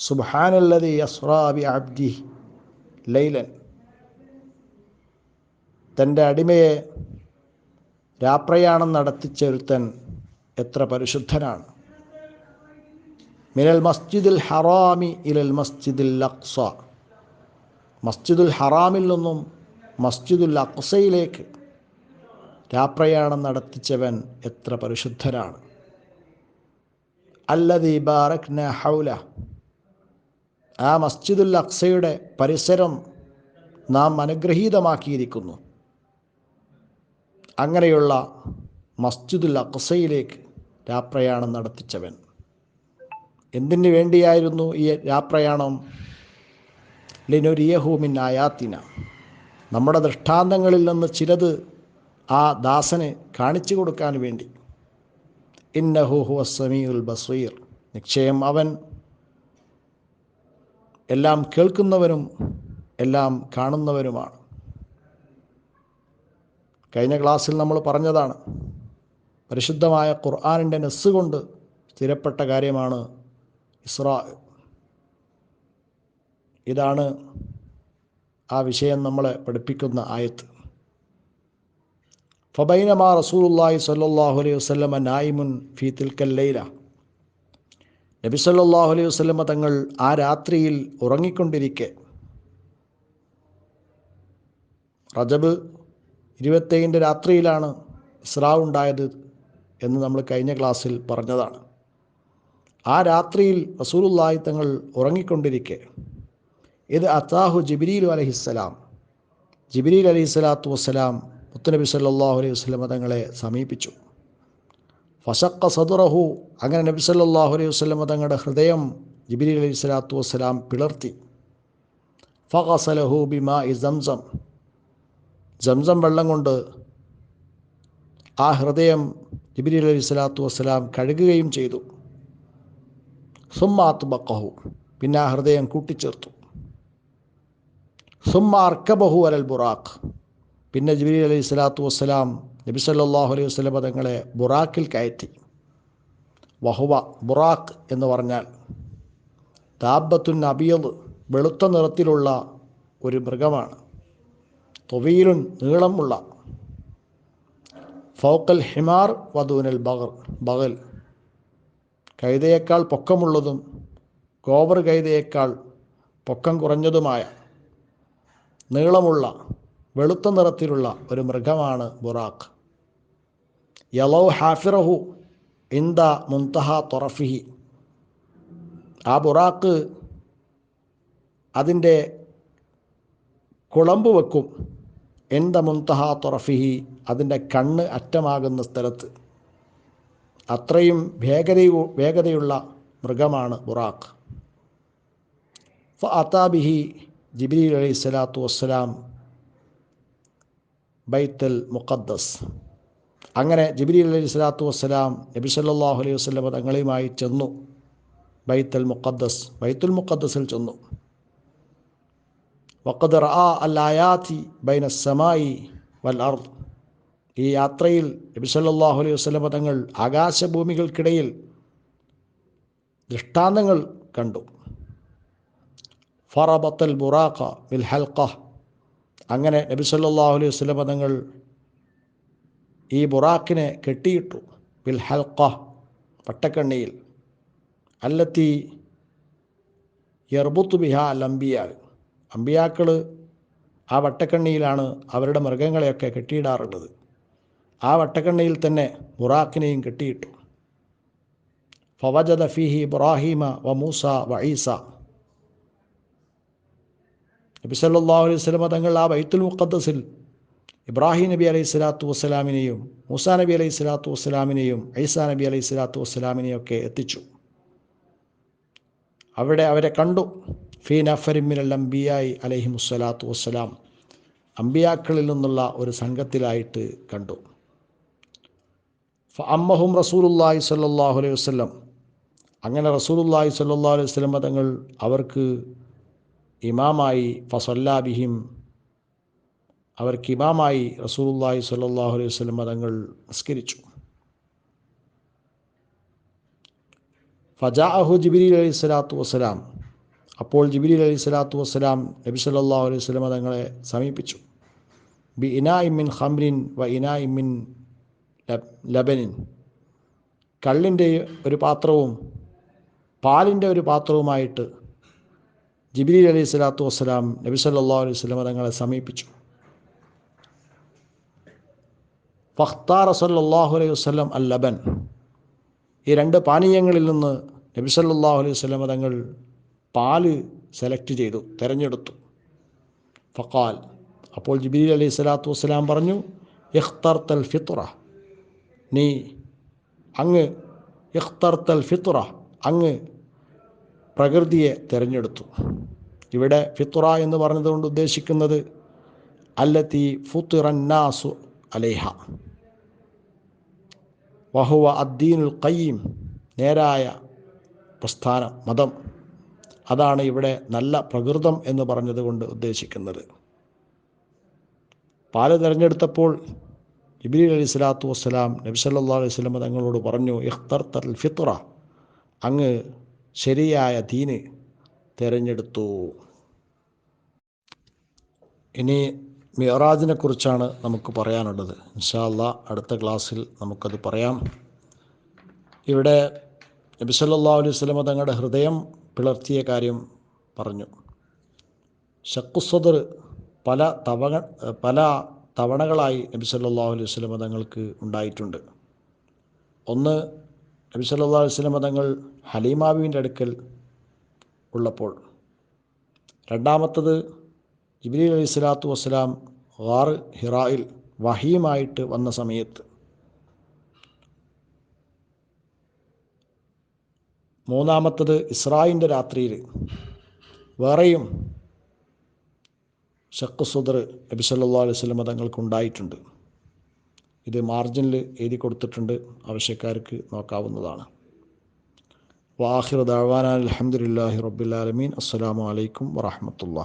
സുബാനല്ലതി യസ്രാബി അബ്ദി ലൈലൻ. തന്റെ അടിമയെ രാപ്രയാണം നടത്തിച്ചെരുത്തൻ എത്ര പരിശുദ്ധനാണ്. മിനൽ മസ്ജിദുൽ ഹറാമി ഇലൽ മസ്ജിദുൽ അക്സ. മസ്ജിദുൽ ഹറാമിൽ നിന്നും മസ്ജിദുൽ അക്സയിലേക്ക് രാപ്രയാണം നടത്തിച്ചവൻ എത്ര പരിശുദ്ധനാണ്. അല്ലതി ബാറക്ന ഹൗല ആ മസ്ജിദുൽ അക്സയുടെ പരിസരം നാം അനുഗ്രഹീതമാക്കിയിരിക്കുന്നു. അങ്ങനെയുള്ള മസ്ജിദുൽ അക്സയിലേക്ക് രാപ്രയാണം നടത്തിച്ചവൻ. എന്തിനു വേണ്ടിയായിരുന്നു ഈ രാപ്രയാണം? ലിനുരിയഹൂമിൻ ആയാത്തിന. നമ്മുടെ ദൃഷ്ടാന്തങ്ങളിൽ നിന്ന് ചിലത് ആ ദാസന് കാണിച്ചു കൊടുക്കാൻ വേണ്ടി. ഇന്നഹു സമീഉൽ ബസീർ. നിശ്ചയം അവൻ എല്ലാം കേൾക്കുന്നവനും എല്ലാം കാണുന്നവനുമാണ് കഴിഞ്ഞ ക്ലാസ്സിൽ നമ്മൾ പറഞ്ഞതാണ് പരിശുദ്ധമായ ഖുർആാനിന്റെ നെസ് കൊണ്ട് സ്ഥിരപ്പെട്ട കാര്യമാണ് ഇസ്രാ ഇതാണ് ആ വിഷയം നമ്മളെ പഠിപ്പിക്കുന്ന ആയത്ത്. ഫബൈനമാ റസൂലുല്ലാഹി സല്ലാഹു അലൈഹി വസ്ലമ നായിമുൻ ഫീ തിൽക്കൽ ലൈല നബി സല്ലല്ലാഹു അലൈഹി വസല്ലമ തങ്ങൾ ആ രാത്രിയിൽ ഉറങ്ങിക്കൊണ്ടിരിക്കെ. റജബ് ഇരുപത്തേഴിന്റെ രാത്രിയിലാണ് ഇസ്രാ ഉണ്ടായത് എന്ന് നമ്മൾ കഴിഞ്ഞ ക്ലാസ്സിൽ പറഞ്ഞതാണ്. ആ രാത്രിയിൽ റസൂലുല്ലാഹി തങ്ങൾ ഉറങ്ങിക്കൊണ്ടിരിക്കെ. ഇത് അത്താഹു ജിബിരിയിൽ അലഹിസ്സലാം ജിബിരിയിൽ അലൈഹി സ്വലാത്തു വസ്സലാം മുത്തനബി സല്ലാഹു അലൈഹി വസ്ലമ തങ്ങളെ സമീപിച്ചു. ഫസക്ക സദുറഹു. അങ്ങനെ നബി സല്ലാഹു അലൈഹി വസ്ലമ തങ്ങളുടെ ഹൃദയം ജിബിരി അലൈഹി സ്വലാത്തു വസ്സലാം പിളർത്തി. ഫഹസലഹു ബിമാ ഇ സംസം. സംസം വെള്ളം കൊണ്ട് ആ ഹൃദയം ജിബിരി അലൈഹി സ്വലാത്തു വസ്സലാം കഴുകുകയും ചെയ്തു. സുമ്മാത്ത് ബക്കഹു പിന്നെ ആ ഹൃദയം കൂട്ടിച്ചേർത്തു. സുമ്മ അലൽ ബുറാഖ്. പിന്നെ ജിബിരി അലൈഹി സ്വലാത്തു വസ്സലാം നബി സല്ലാഹു അലൈഹി വസ്ലമ തങ്ങളെ ബുറാക്കിൽ കയറ്റി. വഹുവ ബുറാഖ് എന്ന് പറഞ്ഞാൽ താബത്തുൻ അബിയത് വെളുത്ത നിറത്തിലുള്ള ഒരു മൃഗമാണ്. തൊവീലുൻ നീളമുള്ള ഫൗക്കൽ ഹിമാർ വധൂനൽ ബഗർ ബഗൽ. കൈതയേക്കാൾ പൊക്കമുള്ളതും ഗോവർ കൈതയേക്കാൾ പൊക്കം കുറഞ്ഞതുമായ നീളമുള്ള വെളുത്ത നിറത്തിലുള്ള ഒരു മൃഗമാണ് ബുറാഖ്. യലോ ഹാഫിറഹു ഇന്ത മുന്തഹ തൊറഫിഹി. ആ ബുറാക്ക് അതിന്റെ കുളമ്പ് വെക്കും. എന്ത മുന്തഹ തൊറഫിഹി അതിന്റെ കണ്ണ് അറ്റമാകുന്ന സ്ഥലത്ത്. അത്രയും വേഗതയു വേഗതയുള്ള മൃഗമാണ് ബുറാഖ്. ഫ അതാബിഹി ജിബിലി അലൈഹി സ്വലാത്തു വസ്സലാം ബൈത്തൽ മുഖദ്ദസ്. അങ്ങനെ ജിബ്രീൽ അലൈഹി സ്വലാത്തു വസ്സലാം നബി സല്ലാഹു അലൈഹി വസ്ലമ തങ്ങളുമായി ചെന്നു. ബൈത്തൽ മുഖദ്ദസ് ബൈത്തുൽ മുഖദ്ദസിൽ ചെന്നു. വക്കദർ റാ അല്ലായാത്തി ബൈന സമായി വൽ അർദ് ഈ യാത്രയിൽ നബി സല്ലാഹു അലൈഹി വസ്ലമ തങ്ങൾ ആകാശഭൂമികൾക്കിടയിൽ ദൃഷ്ടാന്തങ്ങൾ കണ്ടു. ഫറബത്തൽ ബുറാഖ ബിൽ ഹൽഖ. അങ്ങനെ നബി സല്ലാഹു അലൈഹി വസ്ലം പദങ്ങൾ ഈ ബുറാക്കിനെ കെട്ടിയിട്ടു. ബിൽ ഹൽക്ക പട്ടക്കണ്ണിയിൽ. അല്ലത്തി യർബുത്ത് ബിഹ അൽ അംബിയ അമ്പിയാക്കൾ ആ വട്ടക്കണ്ണിയിലാണ് അവരുടെ മൃഗങ്ങളെയൊക്കെ കെട്ടിയിടാറുള്ളത്. ആ വട്ടക്കണ്ണിയിൽ തന്നെ ബുറാക്കിനെയും കെട്ടിയിട്ടു. ഫവജദ ഫിഹി ഇബ്രാഹിമ വ മൂസ വ ഈസ. നബി സല്ലാ അലൈഹി സ്വലമ തങ്ങൾ ആ വൈത്തുൽ മുഖദ്ദസിൽ ഇബ്രാഹിം നബി അലൈഹി സ്വലാത്തു വസ്സലാമിനെയും മൂസാ നബി അലൈഹി സ്വലാത്തു വസ്സലാമിനെയും ഐസാ നബി അലൈഹി സ്വലാത്തു വസ്സലാമിനെയും ഒക്കെ എത്തിച്ചു. അവിടെ അവരെ കണ്ടു. ഫീ നഫരിമിനൽ അംബിയായി അലഹി മുസ്സലാത്തു വസ്സലാം. അമ്പിയാക്കളിൽ നിന്നുള്ള ഒരു സംഘത്തിലായിട്ട് കണ്ടു. അമ്മഹും റസൂലുല്ലാഹി സല്ലാഹു അലൈഹി വസ്ലം അങ്ങനെ റസൂലുല്ലാഹി സല്ലാ അലൈഹി വസ്ലം തങ്ങൾ അവർക്ക് ഇമാമായി ഫസല്ലാബിഹിം അവർക്ക് ഇമാമായി റസൂലുല്ലാഹി സ്വല്ലല്ലാഹു അലൈഹി വസല്ലം തങ്ങൾ നിസ്കരിച്ചു. ഫജാഅഹു ജിബിരി അലൈഹി സ്വലാത്തു വസ്സലാം. അപ്പോൾ ജിബ്രീൽ അലൈഹി സ്വലാത്തു വസ്സലാം നബി സല്ലല്ലാഹു അലൈഹി വസല്ലമ തങ്ങളെ സമീപിച്ചു. ബി ഇനായിമിൻ ഖംറിൻ വ ഇനായിമിൻ ലബനിൻ. കള്ളിന്റെ ഒരു പാത്രവും പാലിന്റെ ഒരു പാത്രവുമായിട്ട് ജിബിലി അലൈഹി സ്വലാത്തു വസ്സലാം നബി സല്ലാ അലൈഹി വസല്ലമ തങ്ങളെ സമീപിച്ചു. ഫഖ്താർ സല്ലല്ലാഹു അലൈഹി വസ്ലം അൽ ലബൻ ഈ രണ്ട് പാനീയങ്ങളിൽ നിന്ന് നബി സല്ലല്ലാഹു അലൈഹി വസല്ലമ തങ്ങൾ പാൽ സെലക്ട് ചെയ്തു തിരഞ്ഞെടുത്തു. ഫക്കാൽ അപ്പോൾ ജിബിലി അലൈഹി സ്വലാത്തു വസ്സലാം പറഞ്ഞു ഇഖ്തർത്തൽ ഫിത്ര നീ അങ്ങ് ഇഖ്തർത്തൽ ഫിത്ര അങ്ങ് പ്രകൃതിയെ തിരഞ്ഞെടുത്തു. ഇവിടെ ഫിത്ര എന്ന് പറഞ്ഞതുകൊണ്ട് ഉദ്ദേശിക്കുന്നത് അല്ലത്തി ഫുത്തിറന്നാസു അലേഹ. വഹുവ അദ്ദീനുൽ കയ്യീം നേരായ പ്രസ്ഥാനം മതം. അതാണ് ഇവിടെ നല്ല പ്രകൃതം എന്ന് പറഞ്ഞതുകൊണ്ട് ഉദ്ദേശിക്കുന്നത്. പാൽ തിരഞ്ഞെടുത്തപ്പോൾ ഇബിലി അലി സ്വലാത്തു വസ്സലാം നബി സല്ലാ അലൈഹി സ്വലം തങ്ങളോട് പറഞ്ഞു ഇഖ്തർ തൽ ഫിത്ര അങ്ങ് ശരിയായ ദീന് തിരഞ്ഞെടുത്തു. ഇനി മിയറാജിനെ കുറിച്ചാണ് നമുക്ക് പറയാനുള്ളത്. ഇൻഷാല്ല അടുത്ത ക്ലാസ്സിൽ നമുക്കത് പറയാം. ഇവിടെ നബി സല്ലാ അലൈഹി സ്വലമ തങ്ങളുടെ ഹൃദയം പിളർത്തിയ കാര്യം പറഞ്ഞു. ഷക്കുസദർ പല തവണ പല തവണകളായി നബി സല്ലാ അലൈഹി സ്വലമ തങ്ങൾക്ക് ഉണ്ടായിട്ടുണ്ട്. ഒന്ന് നബി സല്ലാ സ്വലമ തങ്ങൾ ഹലീമാബിന്റെ അടുക്കൽ ഉള്ളപ്പോൾ രണ്ടാമത്തത് ജിബിലി അലൈഹി സ്വലാത്തു വസ്സലാം ഗാർ ഹിറായിൽ വഹീമായിട്ട് വന്ന സമയത്ത് മൂന്നാമത്തത് ഇസ്രായിന്റെ രാത്രിയിൽ വേറെയും ഷക്ക് സുദർ നബി സല്ലാ അലൈഹി സ്വലം തങ്ങൾക്കുണ്ടായിട്ടുണ്ട്. ഇത് മാർജിനിൽ എഴുതി കൊടുത്തിട്ടുണ്ട് ആവശ്യക്കാർക്ക് നോക്കാവുന്നതാണ്. വാഹിർ ദാവാന അലഹമുല്ലാഹി റബ്ബുലാലമീൻ അസ്സാം വലൈക്കും വാഹമത്തുള്ള